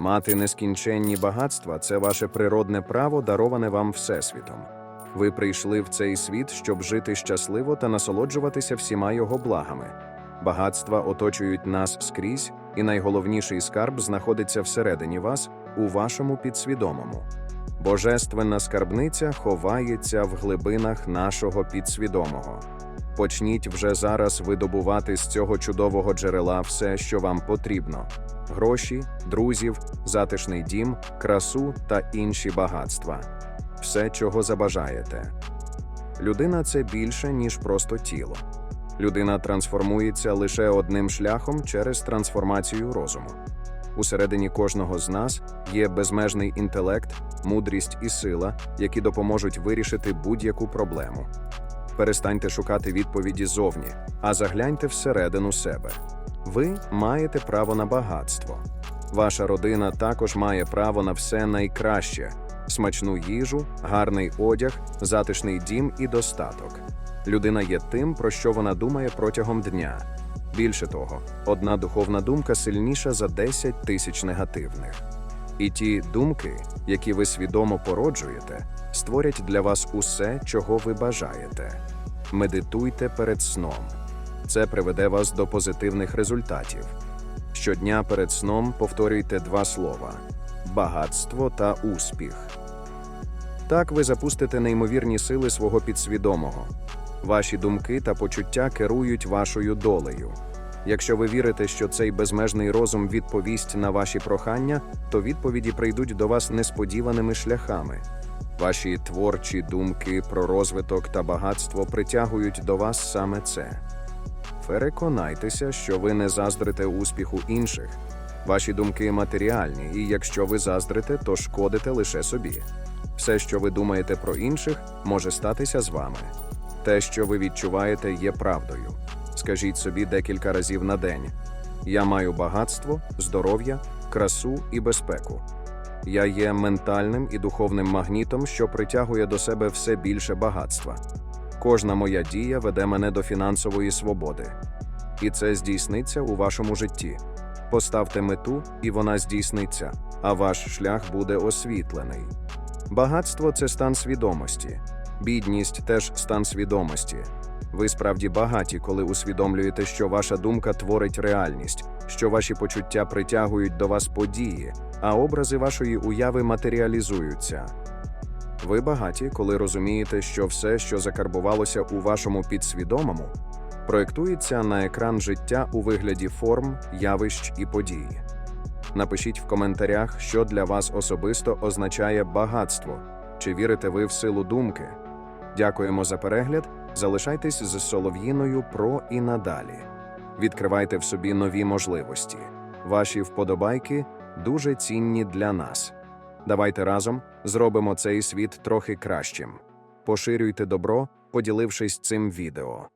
Мати нескінченні багатства це ваше природне право, дароване вам Всесвітом. Ви прийшли в цей світ, щоб жити щасливо та насолоджуватися всіма його благами. Багатства оточують нас скрізь, і найголовніший скарб знаходиться всередині вас, у вашому підсвідомому. Божественна скарбниця ховається в глибинах нашого підсвідомого. Почніть вже зараз видобувати з цього чудового джерела все, що вам потрібно: гроші, друзів, затишний дім, красу та інші багатства. Все, чого забажаєте. Людина це більше, ніж просто тіло. Людина трансформується лише одним шляхом через трансформацію розуму. Усередині кожного з нас є безмежний інтелект, мудрість і сила, які допоможуть вирішити будь-яку проблему. Перестаньте шукати відповіді зовні, а загляньте всередину себе. Ви маєте право на багатство. Ваша родина також має право на все найкраще: смачну їжу, гарний одяг, затишний дім і достаток. Людина є тим, про що вона думає протягом дня. Більше того, одна духовна думка сильніша за 10 тисяч негативних. І ті думки, які ви свідомо породжуєте, створять для вас усе, чого ви бажаєте. Медитуйте перед сном. Це приведе вас до позитивних результатів. Щодня перед сном повторюйте два слова: багатство та успіх. Так ви запустите неймовірні сили свого підсвідомого. Ваші думки та почуття керують вашою долею. Якщо ви вірите, що цей безмежний розум відповість на ваші прохання, то відповіді прийдуть до вас несподіваними шляхами. Ваші творчі думки про розвиток та багатство притягують до вас саме це. Переконайтеся, що ви не заздрите успіху інших. Ваші думки матеріальні, і якщо ви заздрите, то шкодите лише собі. Все, що ви думаєте про інших, може статися з вами. Те, що ви відчуваєте, є правдою. Скажіть собі декілька разів на день: я маю багатство, здоров'я, красу і безпеку. Я є ментальним і духовним магнітом, що притягує до себе все більше багатства. Кожна моя дія веде мене до фінансової свободи. І це здійсниться у вашому житті. Поставте мету, і вона здійсниться, а ваш шлях буде освітлений. Багатство це стан свідомості, бідність теж стан свідомості. Ви справді багаті, коли усвідомлюєте, що ваша думка творить реальність, що ваші почуття притягують до вас події, а образи вашої уяви матеріалізуються. Ви багаті, коли розумієте, що все, що закарбувалося у вашому підсвідомому, проєктується на екран життя у вигляді форм, явищ і подій. Напишіть в коментарях, що для вас особисто означає багатство, чи вірите ви в силу думки. Дякуємо за перегляд. Залишайтесь з Солов'їною про і надалі. Відкривайте в собі нові можливості. Ваші вподобайки дуже цінні для нас. Давайте разом зробимо цей світ трохи кращим. Поширюйте добро, поділившись цим відео.